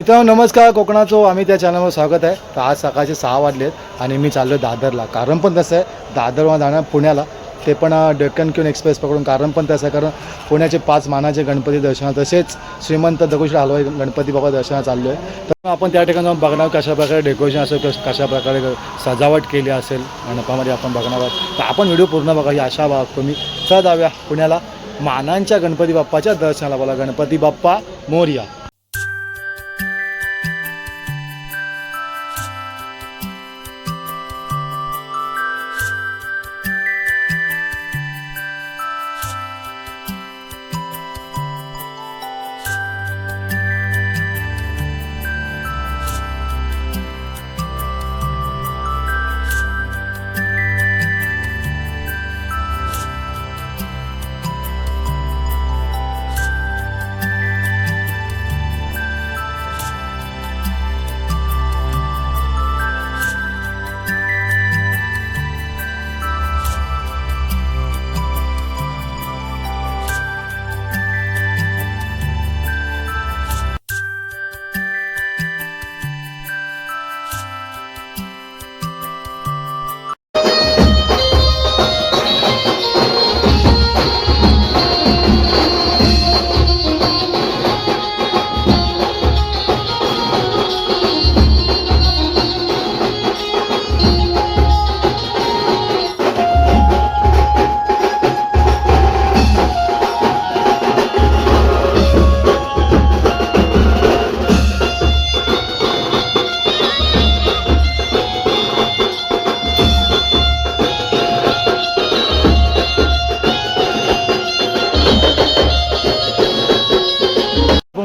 मित्रांनो नमस्कार कोकणाचो आम्ही त्या चॅनलवर स्वागत आहे. तर आज सकाळचे सहा वाजलेत आणि मी चाललो दादरला. कारण पण तसं आहे दादरवर जाणार पुण्याला. ते पण डेक्कन क्यून एक्सप्रेस पकडून. कारण पण तसं आहे कारण पुण्याचे पाच मानाचे गणपती दर्शन तसेच श्रीमंत दगडूशेठ हलवाई गणपती बाबा दर्शनाला चाललो आहे तर आपण त्या ठिकाणी जाऊन बघणार कशा प्रकारे डेकोरेशन असेल कशाप्रकारे कशा प्रकारे सजावट केली असेल मंडपामध्ये आपण बघणार आहोत. तर आपण व्हिडिओ पूर्ण बघा ही आशा बाळगतो तुम्ही चला जाऊया. पुण्याला मानांच्या गणपती बाप्पाच्या दर्शनाला बोला. गणपती बाप्पा मोर्या.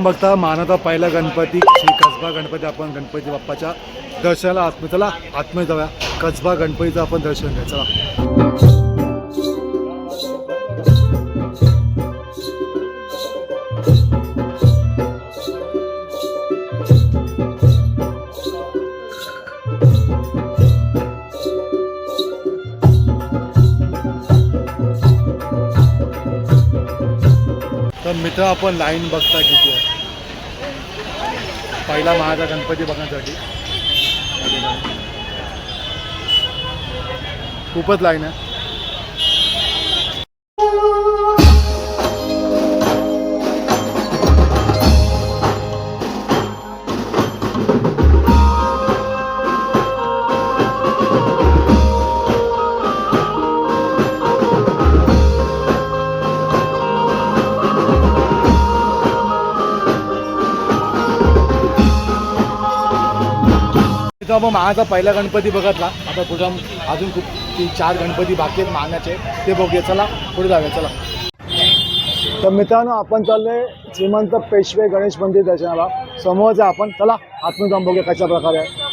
आपण बघता मानाचा पहिला गणपती श्री कसबा गणपती आपण गणपती बाप्पाच्या दर्शनाला आत्म चला आत्मे जाऊया. कसबा गणपतीचं आपण दर्शन घ्या चला. तर मित्र आपण लाईन बघता किती आहे. पहिला महाचा गणपती बघण्यासाठी. खूपच लाईन आहे. तिथं मग महाचा पहिला गणपती बघितला? आता पुढे अजून खूप तीन चार गणपती बाकी आहेत मानाचे ते बघूया चला. पुढे जाऊया चला. तर मित्रांनो आपण चाललोय श्रीमंत पेशवे गणेश मंदिर दर्शनाला. समोरच आपण. चला आतमध्ये जाऊन बघूया कशा प्रकारे आहे.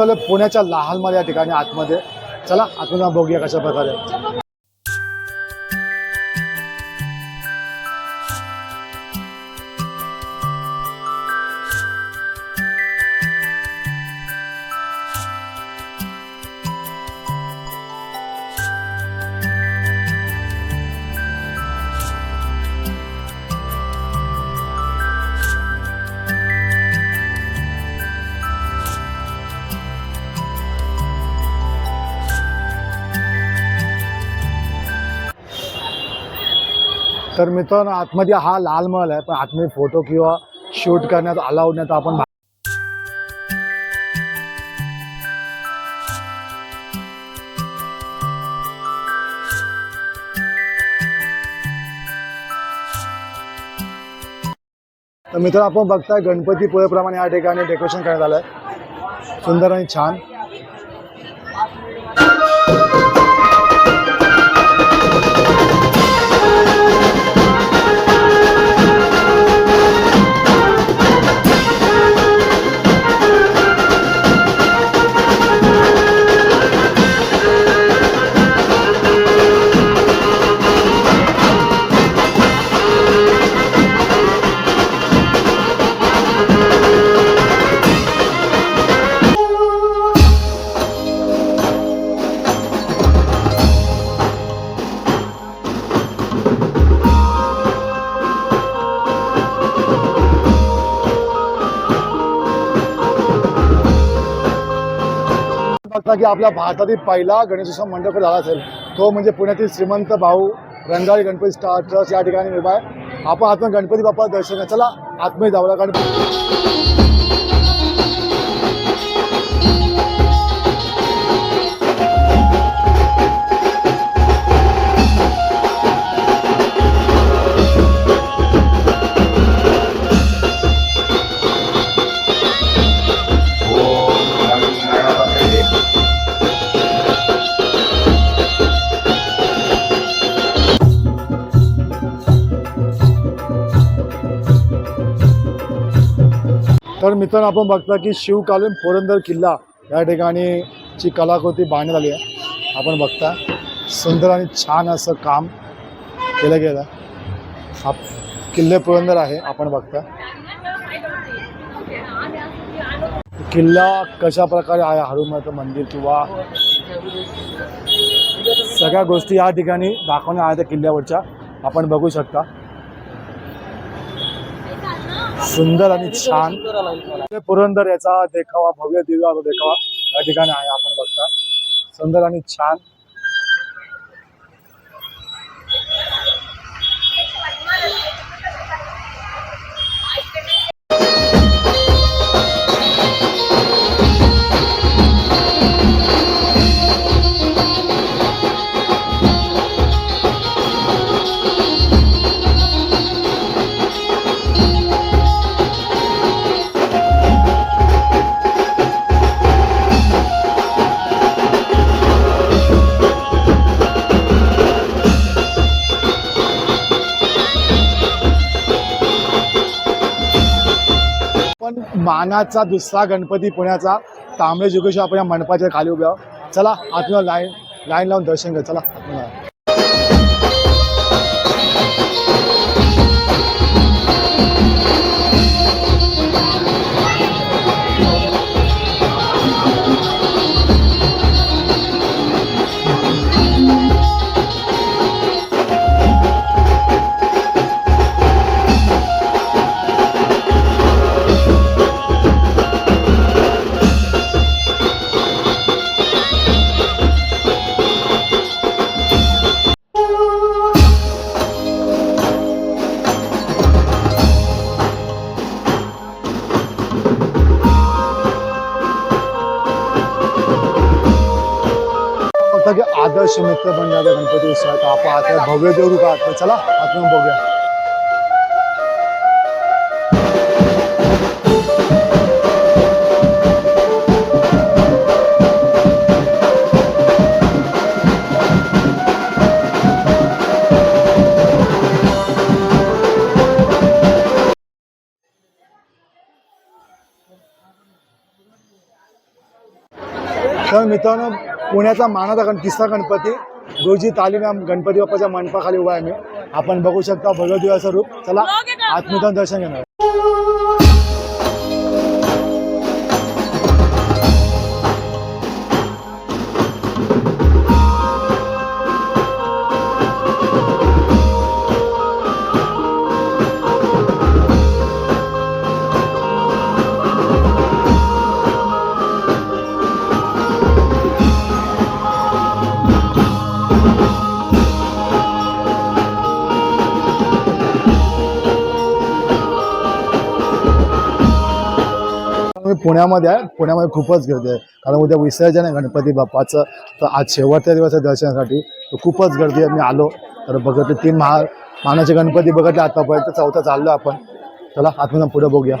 आपण पुण्याच्या लाहालमध्ये या ठिकाणी आतमध्ये. चला आतमध्ये बघूया कशा प्रकारे तर मित्रांनो आतमध्ये हा लाल महल आहे. पण आतमध्ये फोटो किंवा शूट करण्यात अलाउड नाही तर आपण तर मित्र आपण बघताय गणपतीपुळेप्रमाणे या ठिकाणी डेकोरेशन करण्यात आलं आहे सुंदर आणि छान. मागे की आपल्या भारतातील पहिला गणेशोत्सव मंडप झाला असेल. तो म्हणजे पुण्यातील श्रीमंत भाऊ रंगाळी गणपती स्टार ट्रस्ट या ठिकाणी उभा आहे आपण आता गणपती बाप्पा दर्शन चला आतमध्ये जाऊया गणपती. तर मित्रांनो आपण बघता की शिवकालीन पुरंदर किल्ला या ठिकाणी ची कलाकृती बांधण्यात आली आहे. आपण बघता सुंदर आणि छान असं काम केलं गेलं. हा किल्ले पुरंदर आहे आपण बघता. किल्ला कशा प्रकारे आहे हनुमंत मंदिर किंवा सगळ्या गोष्टी या ठिकाणी दाखवण्यात आल्या त्या किल्ल्यावरच्या आपण बघू शकता. सुंदर आणि छान. पुरंदर याचा देखावा भव्य दिव्य देखावा या ठिकाणी आहे आपण बघता. सुंदर आणि छान. मानाचा दुसरा गणपती पुण्याचा. तांबडे जोगेश्वर आपण या मंडपाच्या खाली उभ्या चला आतमध्ये लाईन लाईन लावून दर्शन घ्या चला की आदर्श मित्र बनण्याचा गणपती उत्सवात. आपण आता भव्य देवरूप आहात. चला आपण बघूया. तर मित्रांनो पुण्याचा मानाचा गण तिसरा गणपती. गुरुजी तालीम या गणपती बाप्पाच्या मंडपाखाली उभा आहे मी. आपण बघू शकता भगवदिवाचं रूप. चला आत्मदान दर्शन घेणार. पुण्यामध्ये आहे. पुण्यामध्ये खूपच गर्दी आहे. कारण उद्या विसर्जन आहे गणपती बाप्पाचं. तर आज शेवटच्या दिवसाच्या दर्शनासाठी तर खूपच गर्दी आहे. मी आलो. तर बघितले तीन महा मानाचे गणपती बघितले आतापर्यंत. चौथा चाललो आपण. चला आतमध्ये पुढे बघूया.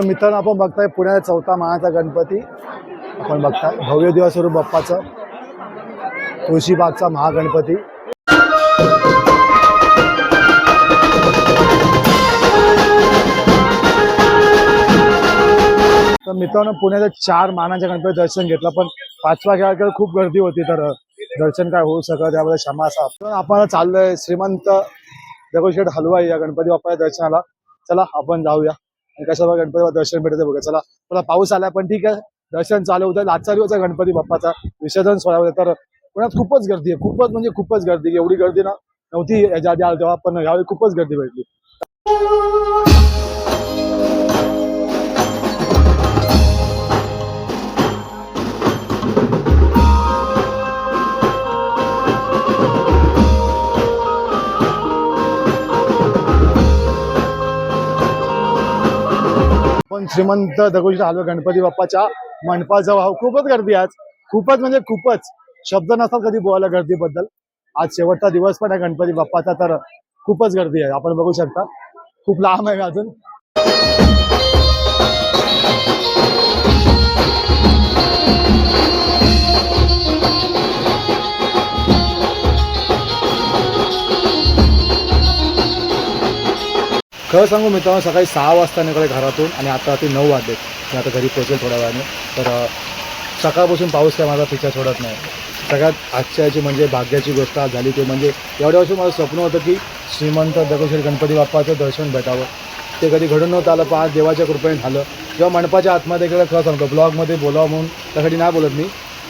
तर मित्रांनो आपण बघताय पुण्याचा चौथा मानाचा गणपती. आपण बघताय. भव्य दिवस्वरूप बाप्पाचं तुळशीबागचा महागणपती. तर मित्रांनो पुण्याच्या चार मानाच्या गणपती दर्शन घेतलं. पण पाचवा खेळाकडे खूप गर्दी होती तर दर्शन काय होऊ शकत त्यामध्ये क्षमा असा तर आपण चाललोय श्रीमंत दगडूशेठ हलवाई या गणपती बाप्पाच्या दर्शनाला. चला आपण जाऊया. आणि कशा बघा गणपती दर्शन भेटत बघा. चला थोडा पाऊस आलाय पण ठीक आहे. दर्शन चालू होतं. आजचा दिवस आहे गणपती बाप्पाचा. विसर्जन सोहळा होता. तर पुण्यात खूपच गर्दी आहे. खूपच म्हणजे खूपच गर्दी एवढी गर्दी ना नव्हती याच्या आधी आलो तेव्हा पण यावेळी खूपच गर्दी भेटली. आपण श्रीमंत दगडूशेठ हलवे गणपती बाप्पाच्या मंडपाजवळ आहोत. खूपच गर्दी आहे आज. खूपच म्हणजे खूपच. शब्द नसतात कधी बोलायला गर्दीबद्दल. आज शेवटचा दिवस पण आहे गणपती बाप्पाचा तर खूपच गर्दी आहे. आपण बघू शकता. खूप लांब आहे अजून. खरं सांगू मित्रांनो सकाळी सहा वाजता निघाले घरातून आणि आता ते नऊ वाजले. मी आता घरी पोचेल थोड्या वेळाने. तर सकाळपासून पाऊस काय माझा पिछा सोडत नाही. सगळ्यात आश्चर्याची म्हणजे भाग्याची गोष्ट आज झाली ते म्हणजे एवढ्या वर्षी माझं स्वप्न होतं की श्रीमंत दगडूशेठ गणपती बाप्पाचं दर्शन भेटावं. ते कधी घडून नव्हतं आलं पण आज देवाच्या कृपेने झालं. जेव्हा मंडपाच्या आतमध्ये गेलं खरं सांगतो ब्लॉगमध्ये बोलावं म्हणून त्यासाठी नाही बोलत मी.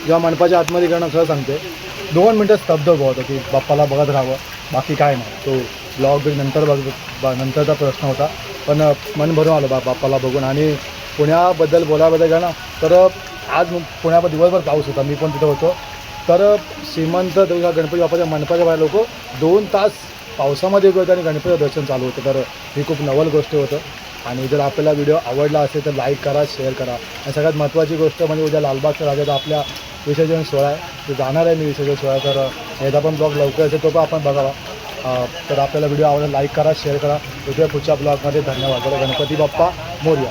जेव्हा मंडपाच्या आतमध्ये गेलं खरं सांगते दोन मिनटं स्तब्ध होतं की बाप्पाला बघत राहावं बाकी काय नाही. तो ब्लॉग नंतर बघ बा- नंतरचा प्रश्न होता. पण मन भरून आलं बा बाप्पाला बघून. आणि पुण्याबद्दल बोलायबद्दल गेलं ना तर आज मग पुण्यामध्ये दिवसभर पाऊस होता. मी पण तिथं होतो. तर श्रीमंत देवीला गणपती बाप्पाच्या मंडपाच्या बाहेर लोक दोन तास पावसामध्ये उभे होते आणि गणपतीचं दर्शन चालू होतं. तर ही खूप नवल गोष्ट होतं. आणि जर आपल्याला व्हिडिओ आवडला असेल तर लाईक करा शेअर करा. आणि सगळ्यात महत्त्वाची गोष्ट म्हणजे उद्या लालबागच्या राजाचा आपल्या विसर्जन सोहळा आहे तो जाणार आहे मी विसर्जन सोहळा तर याचा पण ब्लॉग लवकर असेल तो पण आपण बघावा. तर आपल्याला व्हिडिओ आवडला लाईक करा शेअर करा. उद्या पुढच्या ब्लॉगमध्ये धन्यवाद. बरं, गणपती बाप्पा मोर्या.